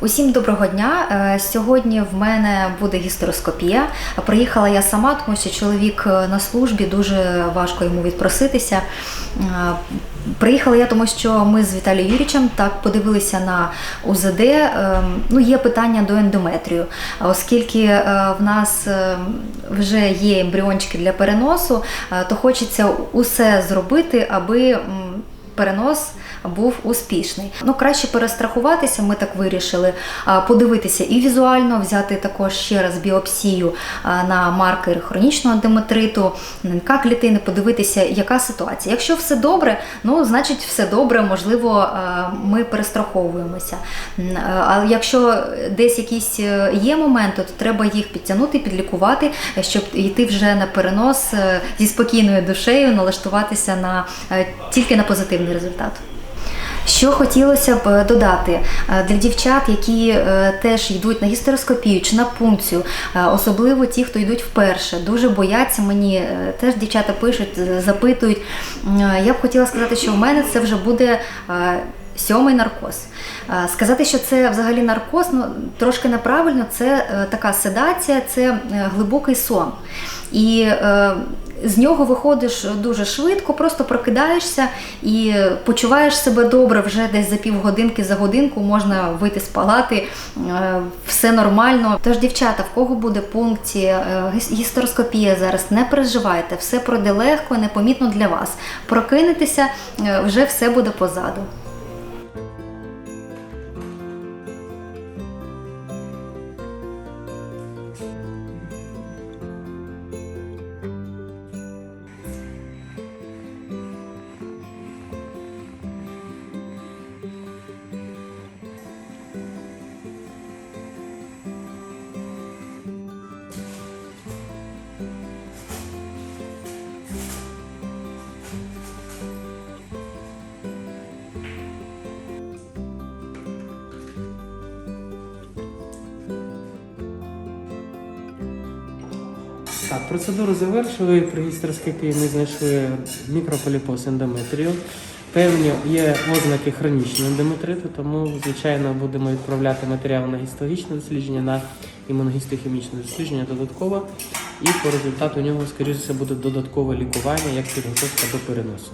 Усім доброго дня. Е, Сьогодні в мене буде гістероскопія. Приїхала я сама, тому що чоловік е, на службі дуже важко йому відпроситися. Е, Приїхала я, тому що ми з Віталієм Юрічем так подивилися на УЗД. Ну, є питання до ендометрію, оскільки в нас вже є ембріончики для переносу, то хочеться усе зробити, аби. Перенос був успішний. Ну, краще перестрахуватися, ми так вирішили, подивитися і візуально, взяти також ще раз біопсію на маркер хронічного ендометриту, НК клітини, подивитися, яка ситуація. Якщо все добре, ну значить все добре, можливо, ми перестраховуємося. А якщо десь якісь е, є моменти, то треба їх підтягнути, підлікувати, щоб йти вже на перенос е, зі спокійною душею, налаштуватися на е, тільки на позитивний результат. Що хотілося б е, додати е, для дівчат, які е, теж йдуть на гістероскопію чи на пункцію, особливо ті, хто йдуть вперше, дуже бояться мені. Теж дівчата пишуть, запитують. Я б хотіла сказати, що в мене це вже буде. Сьомий наркоз. Е, Сказати, що це взагалі наркоз, ну трошки неправильно. Це е, така седація, це е, глибокий сон. І з нього виходиш дуже швидко, просто прокидаєшся і почуваєш себе добре вже десь за півгодинки, за годинку можна вийти з палати, все нормально. Тож, дівчата, в кого буде пункція, е, гістероскопія зараз, не переживайте, все пройде легко, непомітно для вас. Прокинетеся, вже все буде позаду. life. Так, процедуру завершили. При гістероскопії ми знайшли мікрополіпоз ендометрію. Певні є ознаки хронічного ендометриту, тому, звичайно, будемо відправляти матеріал на гістологічне дослідження, на імуногістохімічне дослідження додатково. І по результату нього, скоріше, буде додаткове лікування як підготовка до переносу.